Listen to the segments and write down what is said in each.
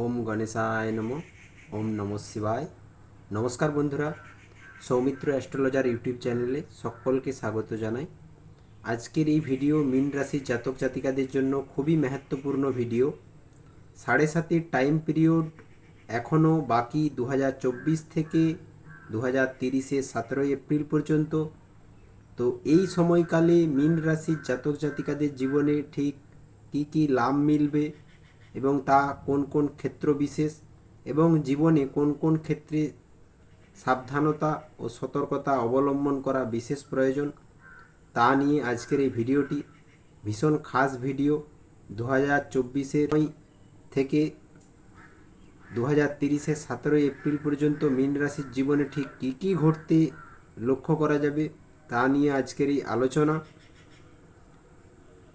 ওম গণেশায় নম, ওম নম শিবায়। নমস্কার বন্ধুরা, সৌমিত্র অ্যাস্ট্রোলজার ইউটিউব চ্যানেলে সকলকে স্বাগত জানাই। আজকের এই ভিডিও মিন রাশির জাতক জাতিকাদের জন্য খুবই মহত্বপূর্ণ ভিডিও। সাড়ে সাতের টাইম পিরিয়ড এখনও বাকি দু হাজার চব্বিশ থেকে দু হাজার তিরিশের সতেরোই এপ্রিল পর্যন্ত। তো এই সময়কালে মীন রাশির জাতক জাতিকাদের জীবনে ঠিক কী কী লাভ মিলবে এবং তা কোন কোন ক্ষেত্র বিশেষ এবং জীবনে কোন কোন ক্ষেত্রে সাবধানতা ও সতর্কতা অবলম্বন করা বিশেষ প্রয়োজন, তা নিয়ে আজকের এই ভিডিওটি ভীষণ খাস ভিডিও দু হাজার চব্বিশের থেকে দু হাজার তিরিশের সতেরোই এপ্রিল পর্যন্ত মীন রাশির জীবনে ঠিক কী কী ঘটতে লক্ষ্য করা যাবে তা নিয়ে আজকের এই আলোচনা।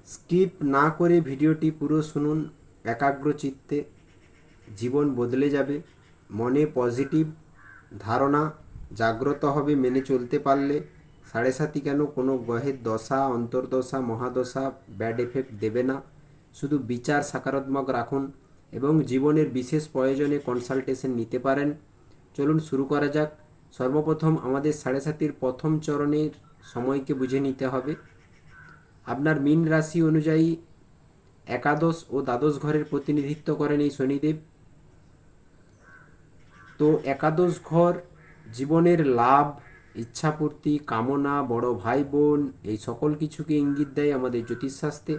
স্কিপ না করে ভিডিওটি পুরো শুনুন। একাগ্র চিত্তে জীবন বদলে যাবে, মনে পজিটিভ ধারণা জাগ্রত হবে, মেনে চলতে পারলে সাড়ে সাতি কেন? কোনো গ্রহের দশা, অন্তর্দশা, মহাদশা ব্যাড এফেক্ট দেবে না। শুধু বিচার সকারাত্মক রাখুন এবং জীবনের বিশেষ প্রয়োজনে কনসালটেশন নিতে পারেন। চলুন শুরু করা যাক। সর্বপ্রথম আমাদের সাড়ে সাতির প্রথম চরণের সময়কে বুঝে নিতে হবে। আপনার মীন রাশি অনুযায়ী একাদশ ও দ্বাদশ ঘরের প্রতিনিধিত্ব করেন এই শনিদেব। তো একাদশ ঘর, জীবনের লাভ, ইচ্ছাপূর্তি, কামনা, বড় ভাই বোন এই সকল কিছুকে ইঙ্গিত দেয় আমাদের জ্যোতিষশাস্ত্রে।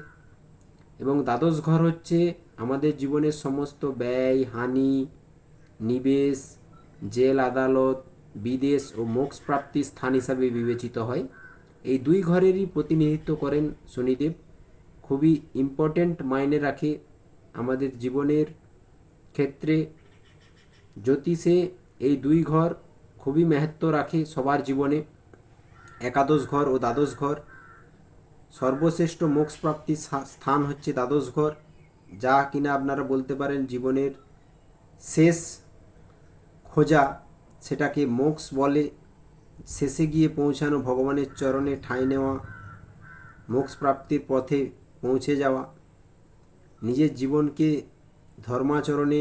এবং দ্বাদশ ঘর হচ্ছে আমাদের জীবনের সমস্ত ব্যয়, হানি, নিবেশ, জেল, আদালত, বিদেশ ও মোক্ষ প্রাপ্তির স্থান হিসাবে বিবেচিত হয়। এই দুই ঘরেরই প্রতিনিধিত্ব করেন শনিদেব। খুবই ইম্পর্ট্যান্ট মাইনে রাখে আমাদের জীবনের ক্ষেত্রে। জ্যোতিষে এই দুই ঘর খুবই মেহত্ব রাখে সবার জীবনে। একাদশ ঘর ও দ্বাদশ ঘর। সর্বশ্রেষ্ঠ মোক্ষ প্রাপ্তির সা- স্থান হচ্ছে দ্বাদশ ঘর, যা কিনা আপনারা বলতে পারেন জীবনের শেষ খোঁজা, সেটাকে মোক্ষ বলে। শেষে গিয়ে পৌঁছানো ভগবানের চরণে ঠাঁই নেওয়া মোক্ষ প্রাপ্তির পথে পৌঁছে যাওয়া। নিজের জীবনকে ধর্মাচরণে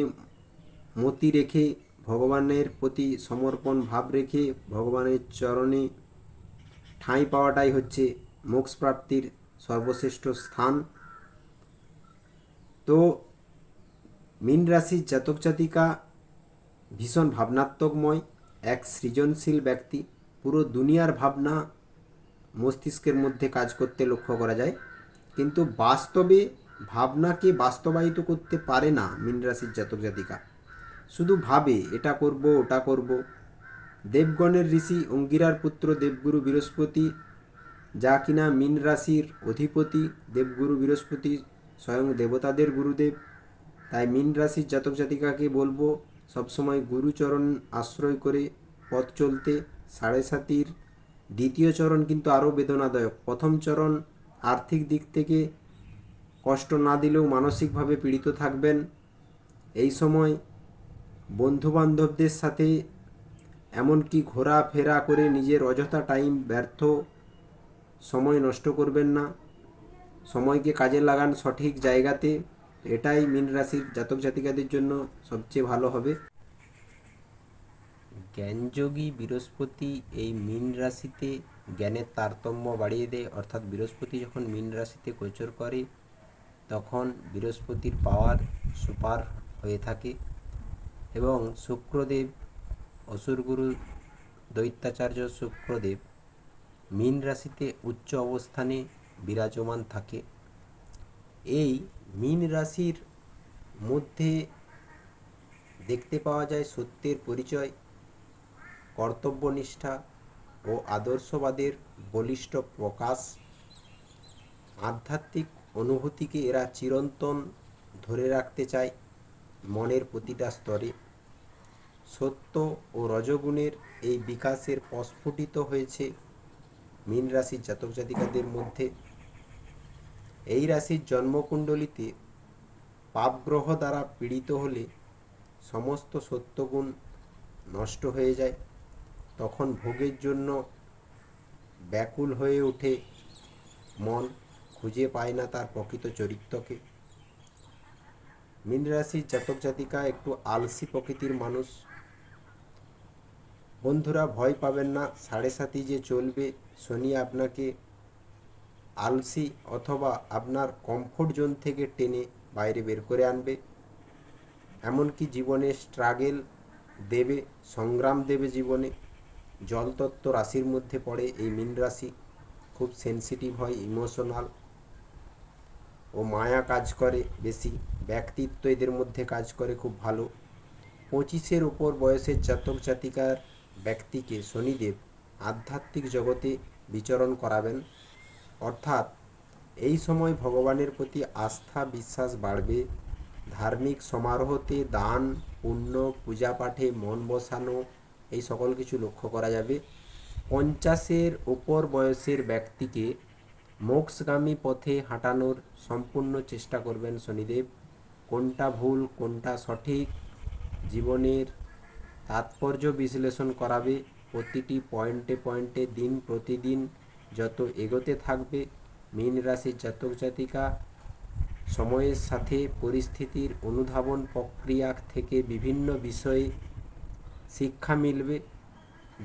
মতি রেখে, ভগবানের প্রতি সমর্পণ ভাব রেখে, ভগবানের চরণে ঠাঁই পাওয়াটাই হচ্ছে মোক্ষ প্রাপ্তির সর্বশ্রেষ্ঠ স্থান। তো মীন রাশির জাতক জাতিকা ভীষণ ভাবনাত্মকময়, এক সৃজনশীল ব্যক্তি। পুরো দুনিয়ার ভাবনা মস্তিষ্কের মধ্যে কাজ করতে লক্ষ্য করা যায়। কিন্তু বাস্তবে ভাবনাকে বাস্তবায়িত করতে পারে না মীন রাশির জাতক জাতিকা। শুধু ভাবে, এটা করব, ওটা করব। দেবগণের ঋষি অঙ্গিরার পুত্র দেবগুরু বৃহস্পতি, যা কিনা মীন রাশির অধিপতি দেবগুরু বৃহস্পতি স্বয়ং দেবতাদের গুরুদেব। তাই মীন রাশির জাতক জাতিকাকে বলব, সবসময় গুরুচরণ আশ্রয় করে পথ চলতে। সাড়ে সাতির দ্বিতীয় চরণ কিন্তু আরও বেদনাদায়ক। প্রথম চরণ আর্থিক দিক থেকে কষ্ট না দিলেও মানসিকভাবে পীড়িত থাকবেন। এই সময় বন্ধুবান্ধবদের সাথে এমনকি ঘোরাফেরা করে নিজের অযথা টাইম ব্যর্থ সময় নষ্ট করবেন না। সময়কে কাজে লাগান সঠিক জায়গাতে। এটাই মীন রাশির জাতক জাতিকাদের জন্য সবচেয়ে ভালো হবে। জ্ঞানযোগী বৃহস্পতি এই মীন রাশিতে জ্ঞানের তারতম্য বাড়িয়ে দেয়। অর্থাৎ বৃহস্পতি যখন মীন রাশিতে গোচর করে, তখন বৃহস্পতির পাওয়ার সুপার হয়ে থাকে এবং শুক্রদেব অসুরগুরু দৈত্যাচার্য শুক্রদেব মীন রাশিতে উচ্চ অবস্থানে বিরাজমান থাকে। এই মীন রাশির মধ্যে দেখতে পাওয়া যায় সত্যের পরিচয়, কর্তব্যনিষ্ঠা ও আদর্শবাদের বলিষ্ঠ প্রকাশ, আধ্যাত্মিক অনুভূতিকে এরা চিরন্তন ধরে রাখতে চায় মনের প্রতিটা স্তরে। সত্য ও রজগুণের এই বিকাশের প্রস্ফুটিত হয়েছে মীন রাশির জাতক জাতিকাদের মধ্যে। এই রাশির জন্মকুণ্ডলিতে পাপগ্রহ দ্বারা পীড়িত হলে সমস্ত সত্যগুণ নষ্ট হয়ে যায়। তখন ভোগের জন্য ব্যাকুল হয়ে ওঠে মন, খুঁজে পায় না তার প্রকৃত চরিত্রকে। মীন জাতক জাতিকা একটু আলসি প্রকৃতির মানুষ। বন্ধুরা, ভয় পাবেন না, সাড়ে সাতই যে চলবে, শনি আপনাকে আলসি অথবা আপনার কমফোর্ট জোন থেকে টেনে বাইরে বের করে আনবে। এমনকি জীবনে স্ট্রাগেল দেবে, সংগ্রাম দেবে জীবনে। জলতত্ত্ব রাশির মধ্যে পড়ে এই মীন রাশি। খুব সেনসিটিভ হয় ইমোশনাল ও মায়া কাজ করে বেশি। ব্যক্তিত্ব এদের মধ্যে কাজ করে খুব ভালো। পঁচিশের ওপর বয়সের জাতক জাতিকার ব্যক্তিকে শনিদেব আধ্যাত্মিক জগতে বিচরণ করাবেন। অর্থাৎ এই সময় ভগবানের প্রতি আস্থা, বিশ্বাস বাড়বে। ধার্মিক সমারোহতে দান, পুণ্য পূজা পাঠে মন বসানো এই সকল কিছু লক্ষ্য করা যাবে। পঞ্চাশের ওপর বয়সের ব্যক্তিকে মোক্ষগামী পথে হাঁটানোর সম্পূর্ণ চেষ্টা করবেন শনিদেব। কোনটা ভুল, কোনটা সঠিক, জীবনের তাৎপর্য বিশ্লেষণ করাবে। প্রতিটি পয়েন্টে পয়েন্টে দিন প্রতিদিন যত এগোতে থাকবে, মীন রাশির জাতক জাতিকা, সময়ের সাথে পরিস্থিতির অনুধাবন প্রক্রিয়া থেকে বিভিন্ন বিষয়ে শিক্ষা মিলবে।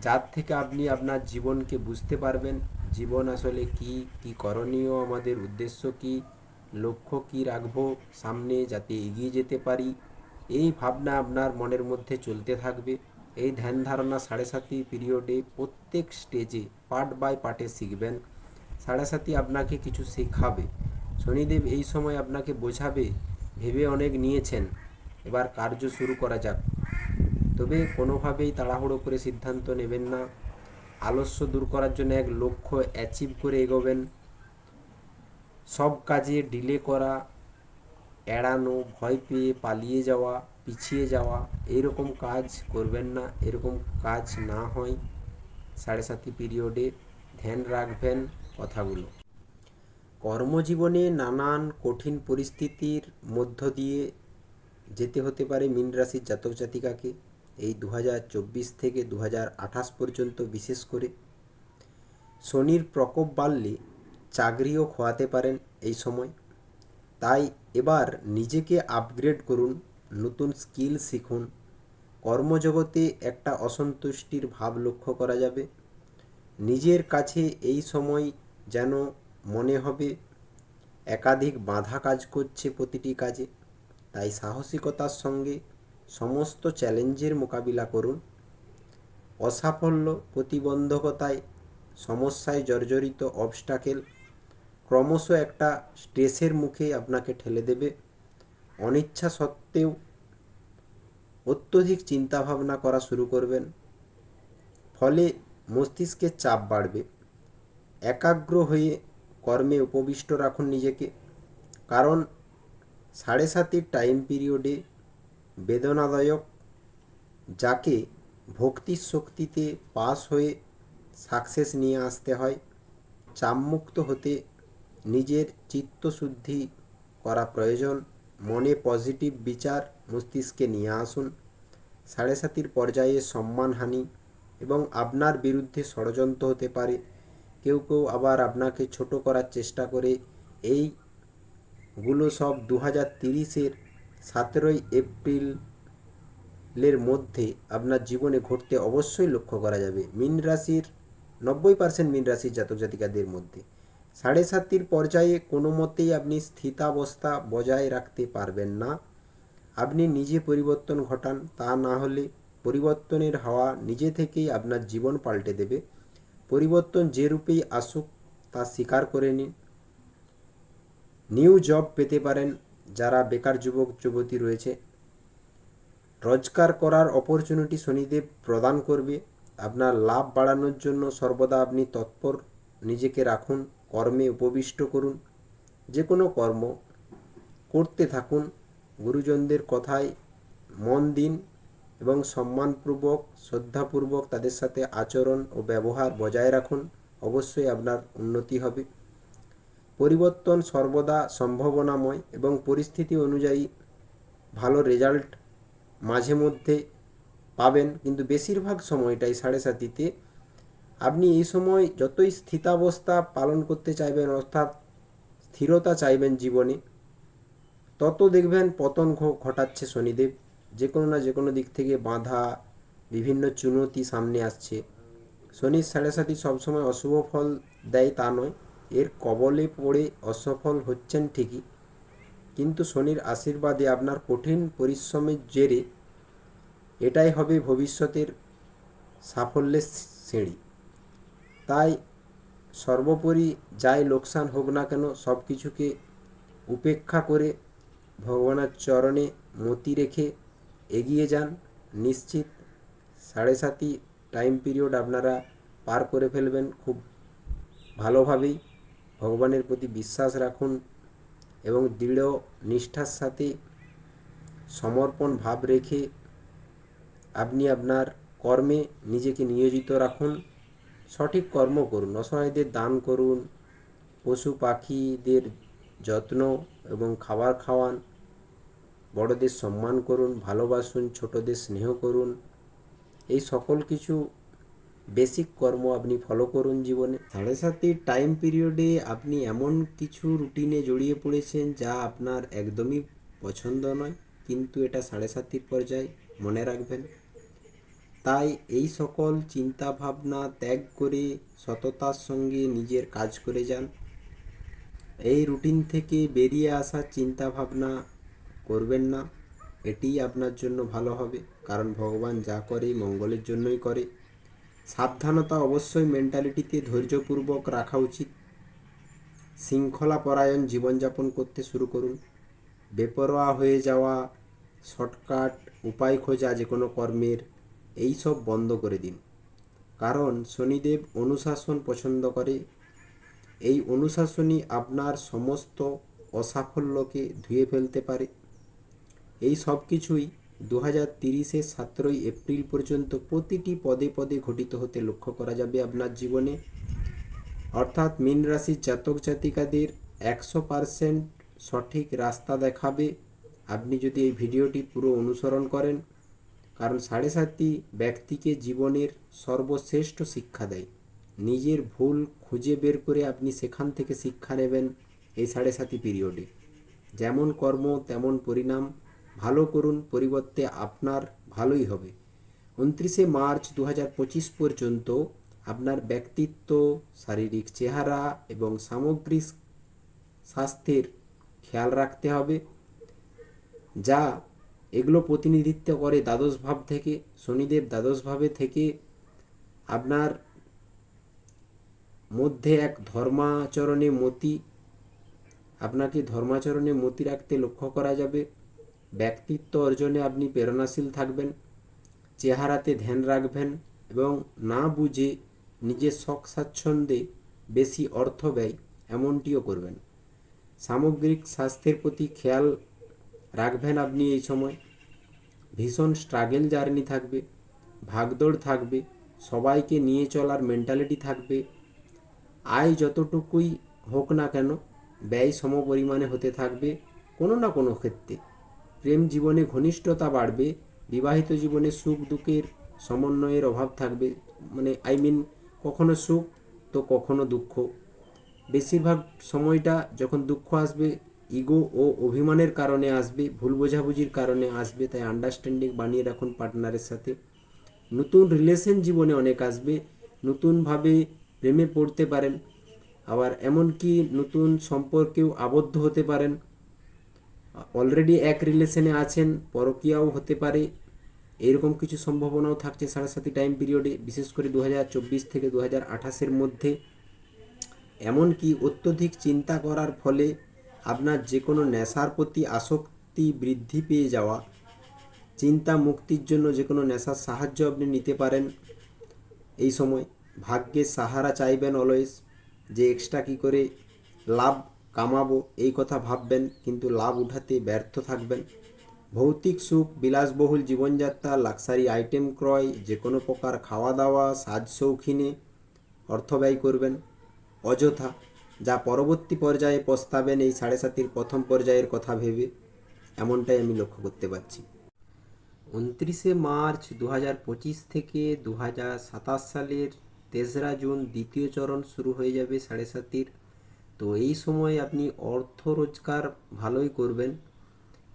যার থেকে আপনি আপনার জীবনকে বুঝতে পারবেন। জীবন আসলে কি কি করণীয়, আমাদের উদ্দেশ্য কি, লক্ষ্য কি রাখব সামনে যাতে এগিয়ে যেতে পারি, এই ভাবনা আপনার মনের মধ্যে চলতে থাকবে। এই ধ্যান ধারণা সাড়ে সাতি পিরিয়ডে প্রত্যেক স্টেজে পার্ট বাই পার্টে শিখবেন। সাড়ে সাতি আপনাকে কিছু শেখাবে। শনিদেব এই সময় আপনাকে বোঝাবে, ভেবে অনেক নিয়েছেন। এবার কার্য শুরু করা যাক। তবে কোনোভাবেই তাড়াহুড়ো করে সিদ্ধান্ত নেবেন না। আলস্য দূর করার জন্য এক লক্ষ্য অ্যাচিভ করে এগোবেন। সব কাজে ডিলে করা, এড়ানো, ভয় পেয়ে পালিয়ে যাওয়া, পিছিয়ে যাওয়া, এরকম কাজ করবেন না, এরকম কাজ না হয়। সাড়ে সাতি পিরিয়ডে ধ্যান রাখবেন কথাগুলো। কর্মজীবনে নানান কঠিন পরিস্থিতির মধ্য দিয়ে যেতে হতে পারে মীন রাশির জাতক জাতিকাকে। এই দু হাজার চব্বিশ থেকে দু হাজার আঠাশ পর্যন্ত, বিশেষ করে শনির প্রকোপ বাড়লে চাকরিও খোয়াতে পারেন এই সময়। তাই এবার নিজেকে আপগ্রেড করুন, নতুন স্কিল শিখুন। কর্মজগতে একটা অসন্তুষ্টির ভাব লক্ষ্য করা যাবে। নিজের কাছে এই সময় যেন মনে হবে, একাধিক বাধা কাজ করছে প্রতিটি কাজে। তাই সাহসিকতার সঙ্গে সমস্ত চ্যালেঞ্জের মোকাবিলা করুন। অসাফল্য প্রতিবন্ধকতায় সমস্যায় জর্জরিত অবস্টাকেল ক্রমশ একটা স্ট্রেসের মুখে আপনাকে ঠেলে দেবে। অনিচ্ছা সত্ত্বেও অত্যধিক চিন্তাভাবনা করা শুরু করবেন। ফলে মস্তিষ্কের চাপ বাড়বে। একাগ্র হয়ে কর্মে উপবিষ্ট রাখুন নিজেকে। কারণ সাড়ে সাতের টাইম পিরিয়ডে বেদনাদায়ক যাকে ভক্তির শক্তিতে পাস হয়ে সাকসেস নিয়ে আসতে হয়, চাপমুক্ত হতে নিজের চিত্তশুদ্ধি করা প্রয়োজন। মনে পজিটিভ বিচার মস্তিষ্কে নিয়ে আসুন। সাড়ে সাতির পর্যায়ে সম্মানহানি এবং আপনার বিরুদ্ধে ষড়যন্ত্র হতে পারে। কেউ কেউ আবার আপনাকে ছোট করার চেষ্টা করে। এইগুলো সব দু হাজার তিরিশের সতেরোই এপ্রিলের মধ্যে আপনার জীবনে ঘটতে অবশ্যই লক্ষ্য করা যাবে। মিন রাশির নব্বই পার্সেন্ট মিন রাশির জাতক জাতিকাদের মধ্যে। সাড়ে সাতটির পর্যায়ে কোনো মতেই আপনি স্থিতাবস্থা বজায় রাখতে পারবেন না। আপনি নিজে পরিবর্তন ঘটান, তা না হলে পরিবর্তনের হাওয়া নিজে থেকেই আপনার জীবন পাল্টে দেবে। পরিবর্তন যে রূপেই আসুক, তা স্বীকার করে নিন। নিউ জব পেতে পারেন যারা বেকার যুবক, যুবতী রয়েছে, রোজগার করার অপরচুনিটি শনিদেব প্রদান করবে। আপনার লাভ বাড়ানোর জন্য সর্বদা আপনি তৎপর, নিজেকে রাখুন, কর্মে উপবিষ্ট করুন। যে কোনো কর্ম করতে থাকুন, গুরুজনদের কথায় মন দিন এবং সম্মানপূর্বক, শ্রদ্ধাপূর্বক তাদের সাথে আচরণ ও ব্যবহার বজায় রাখুন। অবশ্যই আপনার উন্নতি হবে। পরিবর্তন সর্বদা সম্ভাবনাময় এবং পরিস্থিতি অনুযায়ী ভালো রেজাল্ট মাঝে মধ্যে পাবেন, কিন্তু বেশিরভাগ সময়টাই সাড়ে সাতিতে। আপনি এই সময় যতই স্থিতাবস্থা পালন করতে চাইবেন, অর্থাৎ স্থিরতা চাইবেন জীবনে, তত দেখবেন পতন ঘটাচ্ছে শনিদেব। যে কোনো না যে কোনো দিক থেকে বাধা, বিভিন্ন চুনতি সামনে আসছে। শনির সাড়ে সাথী সবসময় অশুভ ফল দেয় তা নয়। এর কবলে পড়ে অসফল হচ্ছেন ঠিকই। কিন্তু শনির আশীর্বাদে আপনার কঠিন পরিশ্রমের জেরে এটাই হবে ভবিষ্যতের সাফল্যের সিঁড়ি। তাই সর্বোপরি যাই লোকসান হোক না কেন সব কিছুকে উপেক্ষা করে ভগবানের চরণে মতি রেখে এগিয়ে যান। নিশ্চিত সাড়ে সাতই টাইম পিরিয়ড আপনারা পার করে ফেলবেন খুব ভালোভাবেই। ভগবানের প্রতি বিশ্বাস রাখুন এবং দৃঢ় নিষ্ঠার সাথে সমর্পণ ভাব রেখে আপনি আপনার কর্মে নিজেকে নিয়োজিত রাখুন, সঠিক কর্ম করুন, অসহায়দের দান করুন, পশু পাখিদের যত্ন এবং খাবার খাওয়ান, বড়দের সম্মান করুন, ভালোবাসুন, ছোটদের স্নেহ করুন, এই সকল কিছু বেসিক কর্ম আপনি ফলো করুন জীবনে। সাড়ে সাতের টাইম পিরিয়ডে আপনি এমন কিছু রুটিনে জড়িয়ে পড়েছেন যা আপনার একদমই পছন্দ নয়, কিন্তু এটা সাড়ে সাতির পর্যায়ে মনে রাখবেন। তাই এই সকল চিন্তা ভাবনা ত্যাগ করে সততার সঙ্গে নিজের কাজ করে যান। এই রুটিন থেকে বেরিয়ে আসার চিন্তা ভাবনা করবেন না, এটিই আপনার জন্য ভালো হবে, কারণ ভগবান যা করে মঙ্গলের জন্যই করে। সাবধানতা অবশ্যই মেন্টালিটিতে ধৈর্যপূর্বক রাখা উচিত। শৃঙ্খলা পরায়ণ জীবনযাপন করতে শুরু করুন। বেপরোয়া হয়ে যাওয়া শর্টকাট উপায় খোঁজা যে কোনো কর্মের এই সব বন্ধ করে দিন। কারণ শনিদেব অনুশাসন পছন্দ করে। এই অনুশাসনই আপনার সমস্ত অসাফল্যকে ধুয়ে ফেলতে পারে। এই সব কিছুই দু হাজার তিরিশের সতেরোই এপ্রিল পর্যন্ত প্রতিটি পদে পদে ঘটিত হতে লক্ষ্য করা যাবে আপনার জীবনে। অর্থাৎ মীন রাশির জাতক জাতিকাদের একশো পারসেন্ট সঠিক রাস্তা দেখাবে। আপনি যদি এই ভিডিওটি পুরো অনুসরণ করেন, কারণ সাড়ে সাতটি ব্যক্তিকে জীবনের সর্বশ্রেষ্ঠ শিক্ষা দেয়। নিজের ভুল খুঁজে বের করে আপনি সেখান থেকে শিক্ষা নেবেন এই সাড়ে সাতি পিরিয়ডে। যেমন কর্ম, তেমন পরিণাম ভালো করুন পরিবর্তে আপনার ভালোই হবে। উনত্রিশে মার্চ দু পর্যন্ত আপনার ব্যক্তিত্ব, শারীরিক চেহারা এবং সামগ্রিক স্বাস্থ্যের খেয়াল রাখতে হবে, যা এগুলো প্রতিনিধিত্ব করে দ্বাদশ ভাব থেকে, শনিদেব দ্বাদশ ভাবে থেকে আপনার মধ্যে এক ধর্মাচরণে মতি, আপনাকে ধর্মাচরণে মতি রাখতে লক্ষ্য করা যাবে। ব্যক্তিত্ব অর্জনে আপনি প্রেরণাশীল থাকবেন, চেহারাতে ধ্যান রাখবেন এবং না বুঝে নিজের শখ স্বাচ্ছন্দ্যে বেশি অর্থ ব্যয় এমনটিও করবেন। সামগ্রিক স্বাস্থ্যের প্রতি খেয়াল রাখবেন আপনি এই সময়। ভীষণ স্ট্রাগেল জার্নি থাকবে, ভাগদৌড় থাকবে, সবাইকে নিয়ে চলার মেন্টালিটি থাকবে। আয় যতটুকুই হোক না কেন, ব্যয় সম পরিমাণে হতে থাকবে কোনো না কোনো ক্ষেত্রে। প্রেম জীবনে ঘনিষ্ঠতা বাড়বে, বিবাহিত জীবনে সুখ দুঃখের সমন্বয়ের অভাব থাকবে। মানে আই মিন কখনো সুখ তো কখনো দুঃখ। বেশিরভাগ সময়টা যখন দুঃখ আসবে ইগো ও অভিমানের কারণে আসবে, ভুল বোঝাবুঝির কারণে আসবে, তাই আন্ডারস্ট্যান্ডিং বানিয়ে রাখুন পার্টনারের সাথে। নতুন রিলেশন জীবনে অনেক আসবে, নতুনভাবে প্রেমে পড়তে পারেন, আবার এমনকি নতুন সম্পর্কেও আবদ্ধ হতে পারেন। অলরেডি এক রিলেশনে আছেন, পরকীয়াও হতে পারে। এরকম কিছু সম্ভাবনাও থাকছে সাড়ে সাতই টাইম পিরিয়ডে, বিশেষ করে দু থেকে দু হাজার মধ্যে। এমনকি অত্যধিক চিন্তা করার ফলে আপনার যে কোনো নেশার প্রতি আসক্তি বৃদ্ধি পেয়ে যাওয়া, চিন্তা মুক্তির জন্য যে কোনো নেশার সাহায্য আপনি নিতে পারেন। এই সময় ভাগ্যের সাহারা চাইবেন অলওয়েজ যে এক্সট্রা কী করে লাভ কামাবো, এই কথা ভাববেন, কিন্তু লাভ উঠাতে ব্যর্থ থাকবেন। ভৌতিক সুখ, বিলাসবহুল জীবনযাত্রা, লাক্সারি আইটেম ক্রয় যে কোনো প্রকার খাওয়া দাওয়া সাজ শৌখিনে অর্থ ব্যয় করবেন। অযথা, যা পরবর্তী পর্যায়ে পস্তাবেন এই সাড়ে সাতির প্রথম পর্যায়ের কথা ভেবে, এমনটাই আমি লক্ষ্য করতে পারছি। উনত্রিশে মার্চ দু হাজার পঁচিশ থেকে দু হাজার সাতাশ সালের তেসরা জুন দ্বিতীয় চরণ শুরু হয়ে যাবে সাড়ে সাতির। তো এই সময় আপনি অর্থ রোজগার ভালোই করবেন।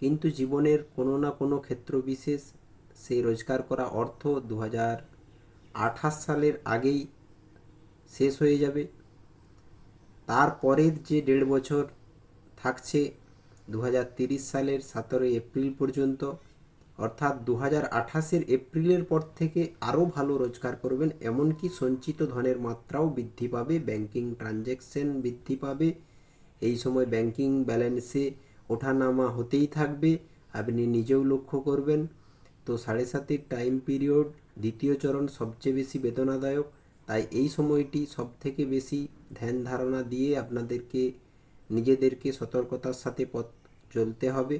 কিন্তু জীবনের কোনো না কোনো ক্ষেত্র বিশেষ সেই রোজগার করা অর্থ দু আঠাশ সালের আগেই শেষ হয়ে যাবে। তারপরের যে দেড় বছর থাকছে দু সালের সতেরোই এপ্রিল পর্যন্ত অর্থাৎ দু হাজার আঠাশের এপ্রিলের পর থেকে আরও ভালো রোজগার করবেন, এমনকি সঞ্চিত ধনের মাত্রাও বৃদ্ধি পাবে, ব্যাংকিং ট্রানজ্যাকশন বৃদ্ধি পাবে। এই সময় ব্যাংকিং ব্যালেন্সে ওঠানামা হতেই থাকবে, আপনি নিজেও লক্ষ্য করবেন। তো সাড়ে সাতের টাইম পিরিয়ড, দ্বিতীয় চরণ সবচেয়ে বেশি বেদনাদায়ক। তাই এই সময়টি সব থেকে বেশি ধ্যান ধারণা দিয়ে আপনাদেরকে, নিজেদেরকে সতর্কতার সাথে পথ চলতে হবে।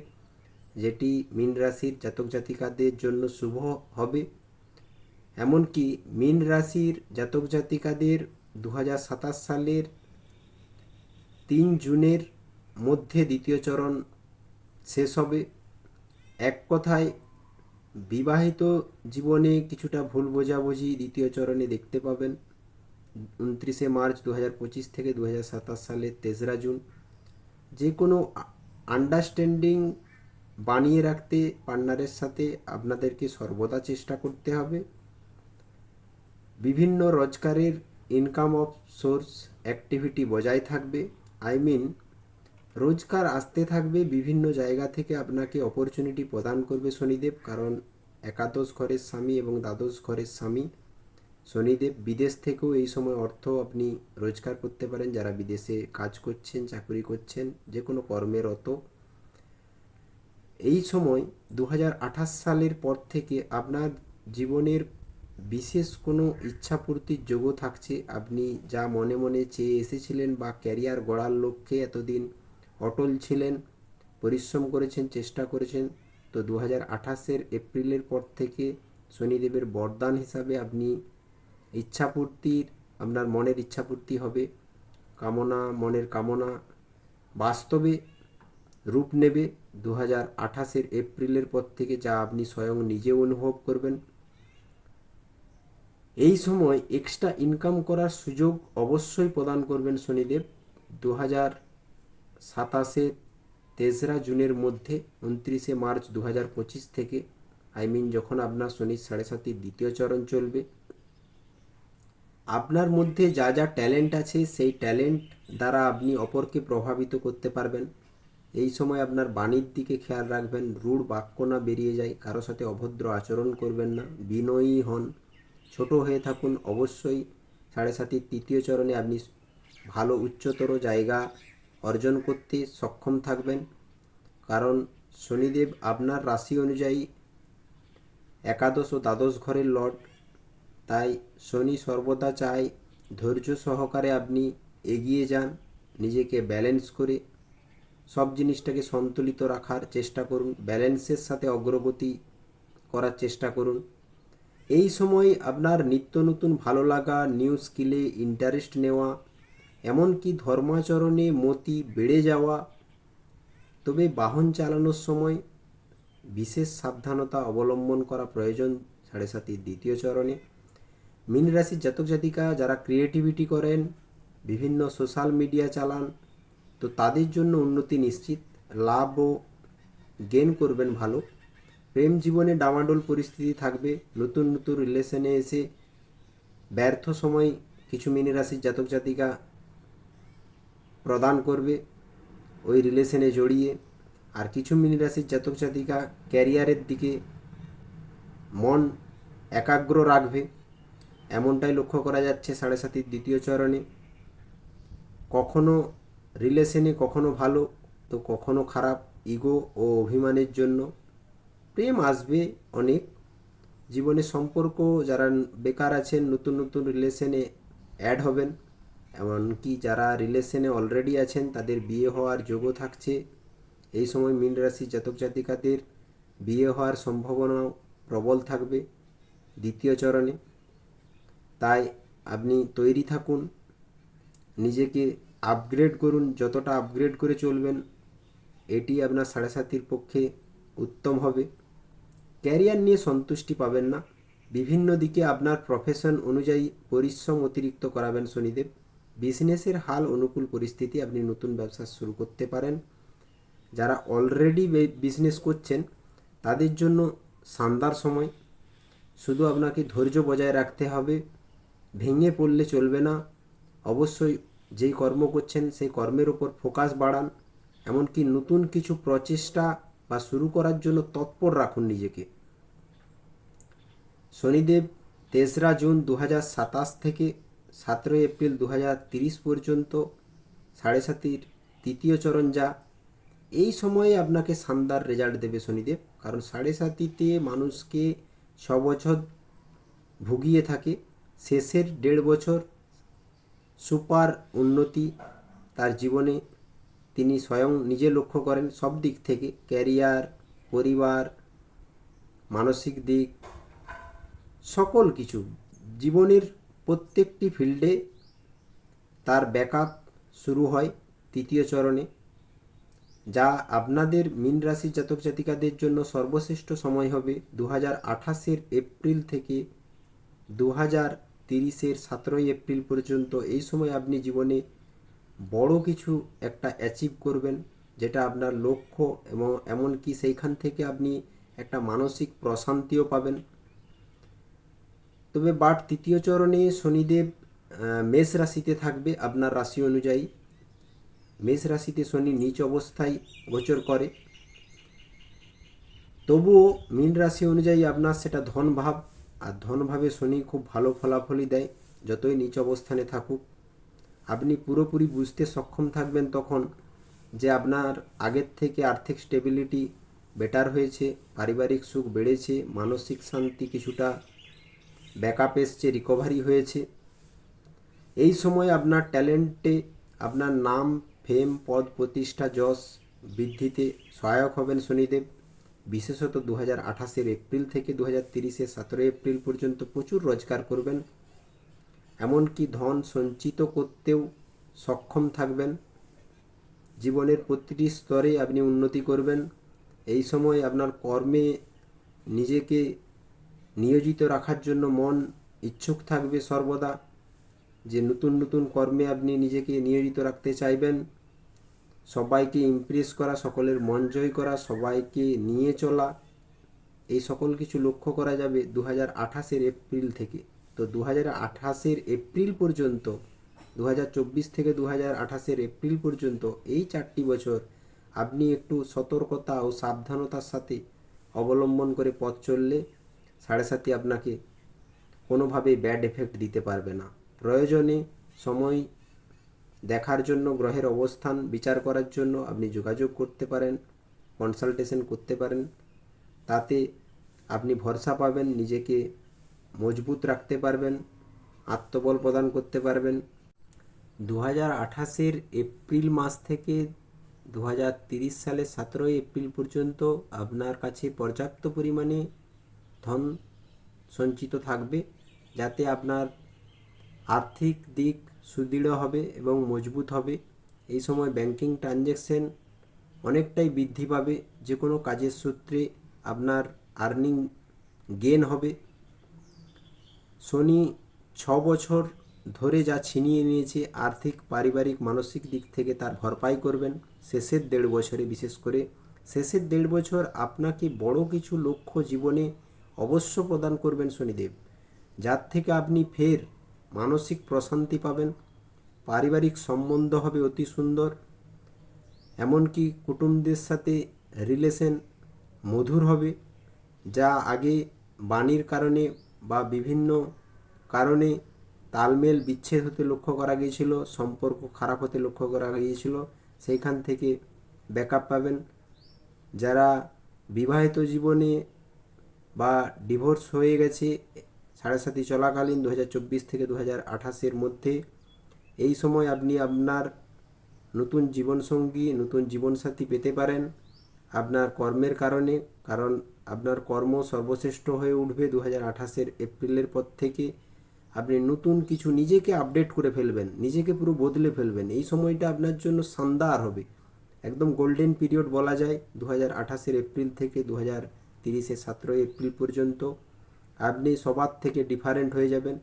যেটি মীন রাশির জাতক জাতিকাদের জন্য শুভ হবে। এমনকি মীন রাশির জাতক জাতিকাদের দু সালের তিন জুনের মধ্যে দ্বিতীয় চরণ শেষ হবে। এক কথায়, বিবাহিত জীবনে কিছুটা ভুল বোঝাবুঝি দ্বিতীয় চরণে দেখতে পাবেন। উনত্রিশে মার্চ দু থেকে দু সালের তেসরা জুন। যে কোনো আন্ডারস্ট্যান্ডিং বানিয়ে রাখতে পার্টনারের সাথে আপনাদেরকে সর্বদা চেষ্টা করতে হবে। বিভিন্ন রোজগারের ইনকাম অফ সোর্স অ্যাক্টিভিটি বজায় থাকবে। আই মিন রোজগার আসতে থাকবে, বিভিন্ন জায়গা থেকে আপনাকে অপরচুনিটি প্রদান করবে শনিদেব, কারণ একাদশ ঘরের স্বামী এবং দ্বাদশ ঘরের স্বামী শনিদেব বিদেশ থেকেও এই সময় অর্থ আপনি রোজগার করতে পারেন। যারা বিদেশে কাজ করছেন, চাকরি করছেন যে কোনো কর্মেরত এই সময় দু হাজার আঠাশ সালের পর থেকে আপনার জীবনের বিশেষ কোনো ইচ্ছাপূর্তির যোগও থাকছে? আপনি যা মনে মনে চেয়ে এসেছিলেন বা ক্যারিয়ার গড়ার লক্ষ্যে এতদিন অটল ছিলেন, পরিশ্রম করেছেন, চেষ্টা করেছেন, তো দু হাজার আঠাশের এপ্রিলের পর থেকে শনিদেবের বরদান হিসাবে আপনি ইচ্ছাপূর্তির, আপনার মনের ইচ্ছাপূর্তি হবে। কামনা, মনের কামনা বাস্তবে রূপ নেবে। দু হাজার আঠাশের এপ্রিলের পর থেকে যা আপনি স্বয়ং নিজে অনুভব করবেন। এই সময় এক্সট্রা ইনকাম করার সুযোগ অবশ্যই প্রদান করবেন শনিদেব। দু হাজার সাতাশে তেসরা জুনের মধ্যে উনত্রিশে মার্চ দু হাজার পঁচিশ থেকে আই মিন যখন আপনার শনির সাড়ে সাতির দ্বিতীয় চরণ চলবে। আপনার মধ্যে যা যা ট্যালেন্ট আছে, সেই ট্যালেন্ট দ্বারা আপনি অপরকে প্রভাবিত করতে পারবেন। এই সময় আপনার বাণীর দিকে খেয়াল রাখবেন, রূঢ় বাক্য না বেরিয়ে যায়, কারও সাথে অভদ্র আচরণ করবেন না, বিনয়ী হন, ছোট হয়ে থাকুন, অবশ্যই সাড়ে সাতির তৃতীয় চরণে আপনি ভালো উচ্চতর জায়গা অর্জন করতে সক্ষম থাকবেন। কারণ শনিদেব আপনার রাশি অনুযায়ী একাদশ ও দ্বাদশ ঘরের লর্ড, তাই শনি সর্বদা চায় ধৈর্য সহকারে আপনি এগিয়ে যান, নিজেকে ব্যালেন্স করে সব জিনিসটাকে সন্তুলিত রাখার চেষ্টা করুন, ব্যালেন্সের সাথে অগ্রগতি করার চেষ্টা করুন। এই সময় আপনার নিত্য নতুন ভালো লাগা নিউ স্কিলে ইন্টারেস্ট নেওয়া, এমনকি ধর্মাচরণে মতি বেড়ে যাওয়া। তবে বাহন চালানোর সময় বিশেষ সাবধানতা অবলম্বন করা প্রয়োজন সাড়ে সাতির দ্বিতীয় চরণে। মীন রাশির জাতক জাতিকা যারা ক্রিয়েটিভিটি করেন, বিভিন্ন সোশ্যাল মিডিয়া চালান তো তাদের জন্য উন্নতি নিশ্চিত, লাভ ও গেন করবেন ভালো। প্রেম জীবনে ডামাডোল পরিস্থিতি থাকবে, নতুন নতুন রিলেশনে এসে ব্যর্থ সময় কিছু মিনি রাশির জাতক জাতিকা প্রদান করবে ওই রিলেশনে জড়িয়ে। আর কিছু মিনি রাশির জাতক জাতিকা ক্যারিয়ারের দিকে মন একাগ্র রাখবে, এমনটাই লক্ষ্য করা যাচ্ছে সাড়ে সাতির দ্বিতীয় চরণে। কখনো রিলেশনে কখনো ভালো, তো কখনো খারাপ, ইগো ও অভিমানের জন্য। প্রেম আসবে অনেক। জীবনে সম্পর্ক যারা বেকার আছেন, নতুন নতুন রিলেশনে অ্যাড হবেন। এমনকি যারা রিলেশনে অলরেডি আছেন, তাদের বিয়ে হওয়ার যোগও থাকছে। এই সময় মীন রাশি জাতক জাতিকাদের বিয়ে হওয়ার সম্ভাবনাও প্রবল থাকবে দ্বিতীয় চরণে। তাই আপনি তৈরি থাকুন। নিজেকে আপগ্রেড করুন, যতটা আপগ্রেড করে চলবেন, এটি আপনার সাড়ে সাতির পক্ষে উত্তম হবে। ক্যারিয়ার নিয়ে সন্তুষ্টি পাবেন না। বিভিন্ন দিকে আপনার প্রফেশন অনুযায়ী পরিশ্রম অতিরিক্ত করাবেন শনিদেব। বিজনেসের হাল অনুকূল পরিস্থিতি আপনি নতুন ব্যবসা শুরু করতে পারেন। যারা অলরেডি বিজনেস করছেন, তাদের জন্য শানদার সময়। শুধু আপনাকে ধৈর্য বজায় রাখতে হবে। ভেঙে পড়লে চলবে না। অবশ্যই যেই কর্ম করছেন, সেই কর্মের উপর ফোকাস বাড়ান। এমনকি নতুন কিছু প্রচেষ্টা বা শুরু করার জন্য তৎপর রাখুন নিজেকে। শনিদেব তেসরা জুন দু থেকে সতেরোই এপ্রিল দু পর্যন্ত সাড়ে সাতির তৃতীয় চরণ যা। এই সময়ে আপনাকে শানদার রেজাল্ট দেবে শনিদেব, কারণ সাড়ে সাতিতে মানুষকে ছ বছর ভুগিয়ে থাকে। শেষের দেড় বছর সুপার উন্নতি তার জীবনে তিনি স্বয়ং নিজে লক্ষ্য করেন সব দিক থেকে, ক্যারিয়ার, পরিবার, মানসিক দিক, সকল কিছু। জীবনের প্রত্যেকটি ফিল্ডে তার ব্যাকআপ শুরু হয় তৃতীয় চরণে, যা আপনাদের মীন রাশির জাতক জাতিকাদের জন্য সর্বশ্রেষ্ঠ সময় হবে দু হাজার আঠাশের এপ্রিল থেকে দু হাজার তিরিশের সতেরোই এপ্রিল পর্যন্ত এই সময় আপনি জীবনে বড় কিছু একটা অ্যাচিভ করবেন, যেটা আপনার লক্ষ্য এবং এমনকি সেইখান থেকে আপনি একটা মানসিক প্রশান্তিও পাবেন। তবে বাট তৃতীয় চরণে শনিদেব মেষ রাশিতে থাকবে আপনার রাশি অনুযায়ী। মেষ রাশিতে শনি নিচ অবস্থায় গোচর করে। তবুও মীন রাশি অনুযায়ী আপনার সেটা ধন ভাব আর ধনভাবে শনি খুব ভালো ফলাফলই দেয়, যতই নিচ অবস্থানে থাকুক। আপনি পুরোপুরি বুঝতে সক্ষম থাকবেন তখন যে আপনার আগের থেকে আর্থিক স্টেবিলিটি বেটার হয়েছে, পারিবারিক সুখ বেড়েছে, মানসিক শান্তি কিছুটা ব্যাকআপ এসছে রিকভারি হয়েছে। এই সময় আপনার ট্যালেন্টে আপনার নাম ফেম পদ, প্রতিষ্ঠা, যশ বৃদ্ধিতে সহায়ক হবেন শনিদেব। বিশেষত দু হাজার আঠাশের এপ্রিল থেকে দু হাজার তিরিশের সতেরোই এপ্রিল পর্যন্ত প্রচুর রোজগার করবেন। এমনকি ধন সঞ্চিত করতেও সক্ষম থাকবেন। জীবনের প্রতিটি স্তরে আপনি উন্নতি করবেন। এই সময় আপনার কর্মে নিজেকে নিয়োজিত রাখার জন্য মন ইচ্ছুক থাকবে সর্বদা। যে নতুন নতুন কর্মে আপনি নিজেকে নিয়োজিত রাখতে চাইবেন সবাইকে ইমপ্রেস করা, সকলের মন জয় করা, সবাইকে নিয়ে চলা, এই সকল কিছু লক্ষ্য করা যাবে দু হাজার আঠাশের এপ্রিল থেকে। তো দু হাজার আঠাশের এপ্রিল পর্যন্ত দু হাজার চব্বিশ থেকে দু হাজার আঠাশের এপ্রিল পর্যন্ত এই চারটি বছর আপনি একটু সতর্কতা ও সাবধানতার সাথে অবলম্বন করে পথ চললে সাড়ে সাথে আপনাকে কোনোভাবেই ব্যাড এফেক্ট দিতে পারবে না। প্রয়োজনে সময় দেখার জন্য, গ্রহের অবস্থান, বিচার করার জন্য আপনি যোগাযোগ করতে পারেন কনসালটেশন করতে পারেন। তাতে আপনি ভরসা পাবেন, নিজেকে মজবুত রাখতে পারবেন, আত্মবল প্রদান করতে পারবেন। দু হাজার আঠাশের এপ্রিল মাস থেকে দু হাজার তিরিশ সালের সতেরোই এপ্রিল পর্যন্ত আপনার কাছে পর্যাপ্ত পরিমাণে ধন সঞ্চিত থাকবে, যাতে আপনার আর্থিক দিক সুদৃঢ় হবে এবং মজবুত হবে। এই সময় ব্যাংকিং ট্রানজ্যাকশন অনেকটাই বৃদ্ধি পাবে। যে কোনো কাজের সূত্রে আপনার আর্নিং গেন হবে। শনি ছ বছর ধরে যা ছিনিয়ে নিয়েছে, আর্থিক, পারিবারিক, মানসিক দিক থেকে তার ভরপাই করবেন। শেষের দেড় বছরে বিশেষ করে। শেষের দেড় বছর আপনাকে বড় কিছু লক্ষ্য জীবনে অবশ্য প্রদান করবেন শনিদেব। যার থেকে আপনি ফের মানসিক প্রশান্তি পাবেন, পারিবারিক সম্বন্ধ হবে অতি সুন্দর, এমনকি কুটুমদের সাথে রিলেশন মধুর হবে, যা আগে বাণীর কারণে বা বিভিন্ন কারণে তালমেল বিচ্ছেদ হতে লক্ষ্য করা গিয়েছিল, সম্পর্ক খারাপ হতে লক্ষ্য করা গিয়েছিল, সেইখান থেকে ব্যাকআপ পাবেন। যারা বিবাহিত জীবনে বা ডিভোর্স হয়ে গেছে সাড়ে চলাকালীন দু থেকে দু হাজার মধ্যে। এই সময় আপনি আপনার নতুন জীবনসঙ্গী, নতুন জীবনসাথী পেতে পারেন আপনার কর্মের কারণে, কারণ আপনার কর্ম সর্বশ্রেষ্ঠ হয়ে উঠবে দু হাজার এপ্রিলের পর থেকে। আপনি নতুন কিছু নিজেকে আপডেট করে ফেলবেন, নিজেকে পুরো বদলে ফেলবেন। এই সময়টা আপনার জন্য শানদার হবে। একদম গোল্ডেন পিরিয়ড বলা যায় দু হাজার এপ্রিল থেকে দু হাজার তিরিশে সতেরোই এপ্রিল পর্যন্ত। আপনি সবার থেকে ডিফারেন্ট হয়ে যাবেন।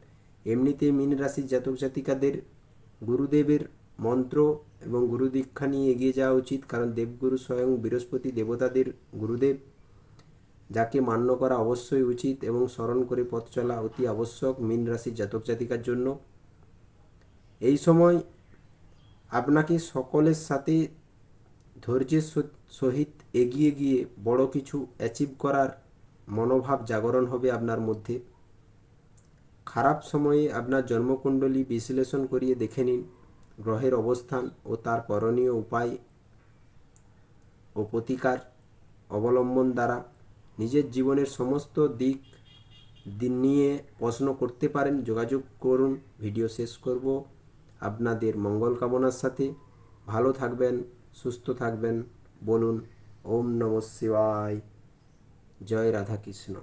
এমনিতে মীন রাশির জাতক জাতিকাদের গুরুদেবের মন্ত্র এবং গুরু দীক্ষা নিয়ে এগিয়ে যাওয়া উচিত, কারণ দেবগুরু স্বয়ং বৃহস্পতি দেবতাদের গুরুদেব, যাকে মান্য করা অবশ্যই উচিত এবং স্মরণ করে পথ চলা অতি আবশ্যক মীন রাশির জাতক জাতিকার জন্য। এই সময় আপনাকে সকলের সাথে ধৈর্যের সহিত এগিয়ে গিয়ে বড় কিছু অ্যাচিভ করার মনোভাব জাগরণ হবে আপনার মধ্যে। খারাপ সময়ে আপনার জন্মকুণ্ডলী বিশ্লেষণ করিয়ে দেখে নিন, গ্রহের অবস্থান ও তার করণীয় উপায় ও প্রতিকার অবলম্বন দ্বারা নিজের জীবনের সমস্ত দিক নিয়ে প্রশ্ন করতে পারেন, যোগাযোগ করুন, ভিডিও শেষ করব। আপনাদের মঙ্গল কামনার সাথে ভালো থাকবেন, সুস্থ থাকবেন, বলুন, ওম নমঃ শিবায়। জয় রাধাকৃষ্ণ